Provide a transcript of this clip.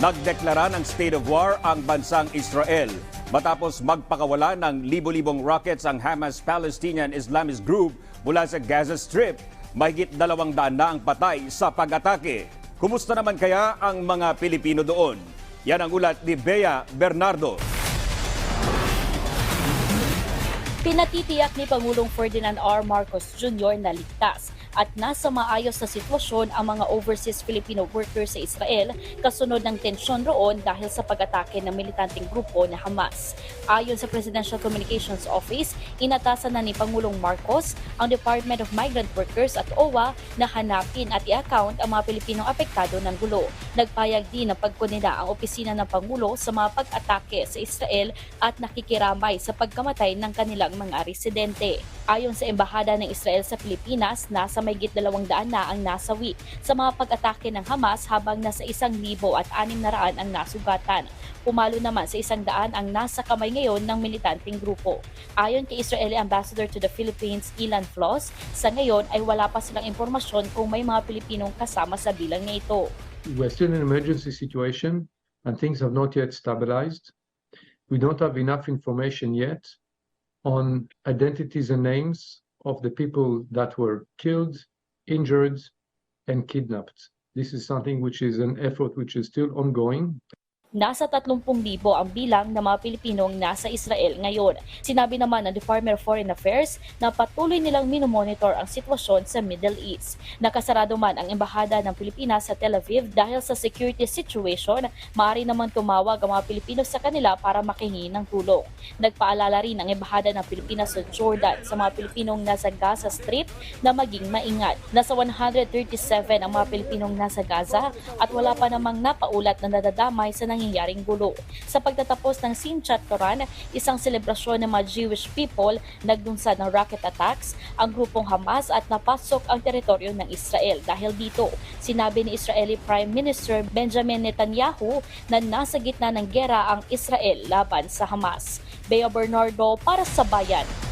Nagdeklara ng state of war ang bansang Israel matapos magpakawala ng libo-libong rockets ang Hamas Palestinian Islamist group mula sa Gaza Strip. Mahigit dalawang daan na ang patay sa pag-atake. Kumusta naman kaya ang mga Pilipino doon? Yan ang ulat ni Bea Bernardo. Pinatitiyak ni Pangulong Ferdinand R. Marcos Jr. na ligtas at nasa maayos na sitwasyon ang mga overseas Filipino workers sa Israel kasunod ng tensyon roon dahil sa pag-atake ng militanteng grupo na Hamas. Ayon sa Presidential Communications Office, inatasan na ni Pangulong Marcos ang Department of Migrant Workers at OWA na hanapin at i-account ang mga Pilipinong apektado ng gulo. Nagpayag din ng pagkunina ang opisina ng Pangulo sa mga pag-atake sa Israel at nakikiramay sa pagkamatay ng kanilang mga residente. Ayon sa Embahada ng Israel sa Pilipinas, nasa mayigit dalawang daan na ang nasawi sa mga pag-atake ng Hamas habang nasa isang libo at anim na raan ang nasugatan. Pumalo naman sa isang daan ang nasa kamay ngayon ng militanteng grupo. Ayon kay Israeli Ambassador to the Philippines, Ilan Floss, sa ngayon ay wala pa silang impormasyon kung may mga Pilipinong kasama sa bilang na ito. we're still in an emergency situation and things have not yet stabilized. We don't have enough information yet on identities and names of the people that were killed, injured, and kidnapped. This is something which is an effort which is still ongoing. Nasa 30,000 ang bilang ng mga Pilipinong nasa Israel ngayon. Sinabi naman ng Department of Foreign Affairs na patuloy nilang minomonitor ang sitwasyon sa Middle East. Nakasarado man ang Embahada ng Pilipinas sa Tel Aviv dahil sa security situation, maaari naman tumawag ang mga Pilipino sa kanila para makihingi ng tulong. Nagpaalala rin ang Embahada ng Pilipinas sa Jordan sa mga Pilipinong nasa Gaza Strip na maging maingat. Nasa 137 ang mga Pilipinong nasa Gaza at wala pa namang napaulat na nadadamay sa nangyayaring gulo. Sa pagtatapos ng Sinchat Toran, isang selebrasyon ng mga Jewish people, nagdunsad ng rocket attacks ang grupong Hamas at napasok ang teritoryo ng Israel. Dahil dito, sinabi ni Israeli Prime Minister Benjamin Netanyahu na nasa gitna ng gera ang Israel laban sa Hamas. Bea Bernardo para sa Bayan.